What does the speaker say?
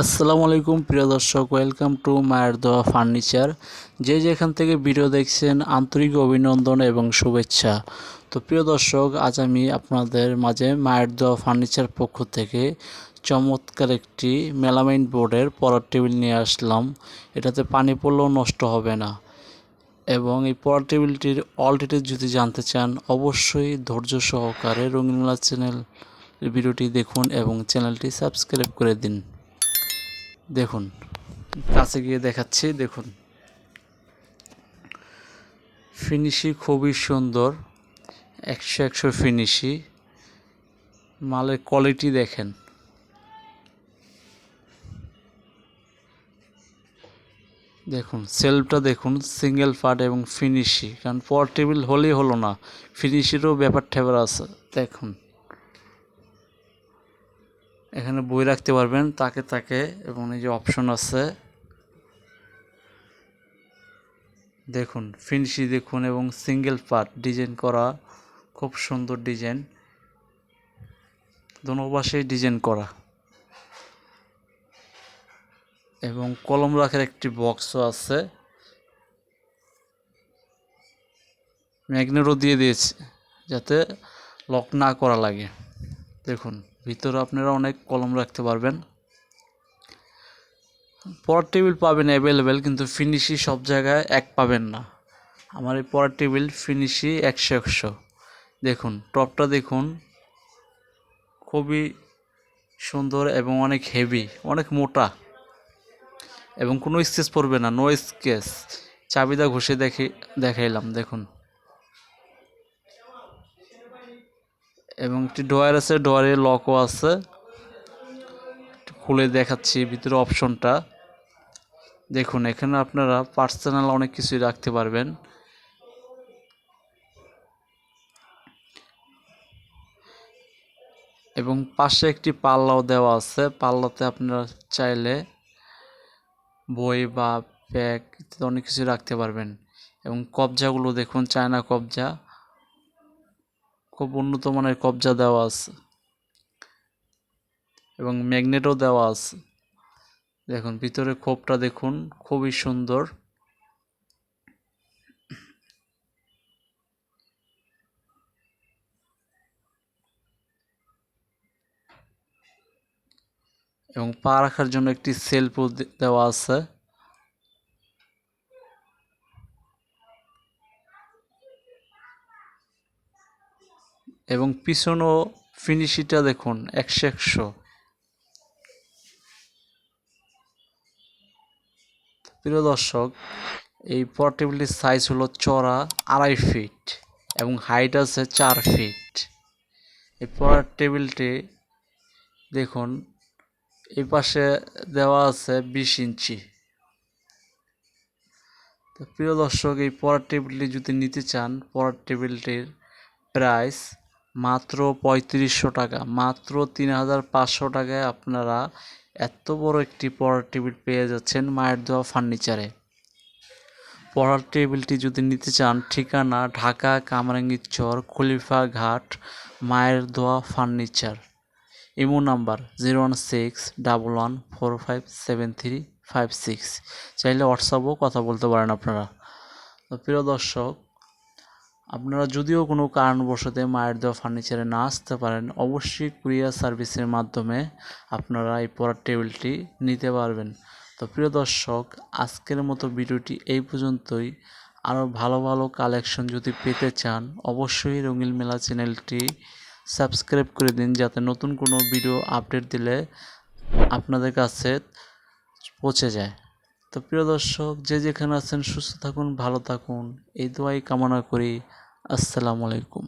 আসসালামু আলাইকুম, প্রিয় দর্শক ওয়েলকাম টু মায়ের দোয়া ফার্নিচার যে যেখান থেকে ভিডিও দেখছেন, আন্তরিক অভিনন্দন এবং শুভেচ্ছা। তো প্রিয় দর্শক, আজ আমি আপনাদের মাঝে মায়ের দোয়া ফার্নিচার পক্ষ থেকে চমৎকার একটি মেলামাইন বোর্ডের পড়ার টেবিল নিয়ে আসলাম। এটাতে পানি পড়লেও নষ্ট হবে না। এবং এই পড়ার টেবিলটির অল ডিটেলস যদি জানতে চান, অবশ্যই ধৈর্য সহকারে রঙিনলা চ্যানেল ভিডিওটি দেখুন এবং চ্যানেলটি সাবস্ক্রাইব করে দিন। দেখুন, কাছে গিয়ে দেখাচ্ছি, দেখুন। ফিনিশি খুবই সুন্দর, একশো একশো ফিনিশি, মালের কোয়ালিটি দেখেন। দেখুন সেলফটা দেখুন সিঙ্গেল পার্ট এবং ফিনিশি কারণ পোর্টেবল হলেই হলো না ফিনিশিরও ব্যাপার ঠেবার আছে, দেখুন। এখানে বই রাখতে পারবেন, তাকে তাকে এবং এই যে অপশন আছে। দেখুন ফিনিশি দেখুন এবং সিঙ্গেল পার্ট ডিজাইন করা, খুব সুন্দর ডিজাইন দোনো পাশেই ডিজাইন করা। এবং কলম রাখার একটি বক্সও আছে। ম্যাগনেটও দিয়ে দিয়েছে, যাতে লক না করা লাগে। দেখুন। ভিতরে আপনারা অনেক কলম রাখতে পারবেন। পর টেবিল পাবেন অ্যাভেলেবেল কিন্তু ফিনিশি সব জায়গায় এক পাবেন না। আমার এই পড়ার টেবিল ফিনিশি একশো একশো। দেখুন, টপটা দেখুন, খুবই সুন্দর এবং অনেক হেভি অনেক মোটা। এবং কোনো স্কেচ পড়বে না নো স্কেচ চাবিদা ঘষে দেখে, দেখাইলাম, দেখুন। এবং একটি ডোয়ার আছে ডোয়ারে লকও আছে। খুলে দেখাচ্ছি ভিতরে অপশনটা দেখুন, এখানে আপনারা পার্সোনাল অনেক কিছুই রাখতে পারবেন। এবং পাশে একটি পাল্লাও দেওয়া আছে। পাল্লাতে আপনারা চাইলে বই বা ব্যাগ অনেক কিছু রাখতে পারবেন। এবং কবজাগুলো দেখুন, চায়না কবজা। খুব উন্নত মানের কবজা দেওয়া আছে। এবং ম্যাগনেটও দেওয়া আছে। দেখুন, ভিতরে খোপটা দেখুন, খুবই সুন্দর। এবং পা রাখার জন্য একটি সেলফও দেওয়া আছে। এবং পিছনও ফিনিশিটা দেখুন, একশো একশো। প্রিয় দর্শক, এই পোর্টেবলটির সাইজ হলো চড়া আড়াই ফিট এবং হাইট আছে চার ফিট এই পড়ার টেবিলটি দেখুন, এই পাশে দেওয়া আছে বিশ ইঞ্চি। তো প্রিয় দর্শক, এই পড়ার টেবিলটি যদি নিতে চান পড়ার টেবিলটির প্রাইস মাত্র পঁয়ত্রিশশো টাকা। মাত্র তিন হাজার পাঁচশো টাকায় আপনারা এত বড় একটি পড়ার টেবিল পেয়ে যাচ্ছেন মায়ের দোয়া ফার্নিচারে। পড়ার টেবিলটি যদি নিতে চান, ঠিকানা ঢাকা কামরাঙ্গীর চর খলিফা ঘাট, মায়ের দোয়া furniture. Imo number zero one six double one four five seven three five six. চাইলে হোয়াটসঅ্যাপও কথা বলতে পারেন আপনারা। প্রিয় দর্শক আপনারা যদিও কোনো কারণবশতে মায়ের দেওয়া ফার্নিচারে না আসতে পারেন, অবশ্যই কুরিয়ার সার্ভিসের মাধ্যমে আপনারা এই পড়ার টেবিলটি নিতে পারবেন। তো প্রিয় দর্শক, আজকের মতো ভিডিওটি এই পর্যন্তই। আরও ভালো ভালো কালেকশন যদি পেতে চান, অবশ্যই রঙিল মেলা চ্যানেলটি সাবস্ক্রাইব করে দিন যাতে নতুন কোনো ভিডিও আপডেট দিলে আপনাদের কাছে পৌঁছে যায়। তো প্রিয় দর্শক, যে যেখানে আছেন সুস্থ থাকুন, ভালো থাকুন। এই দোয়াই কামনা করি। আসসালামু আলাইকুম।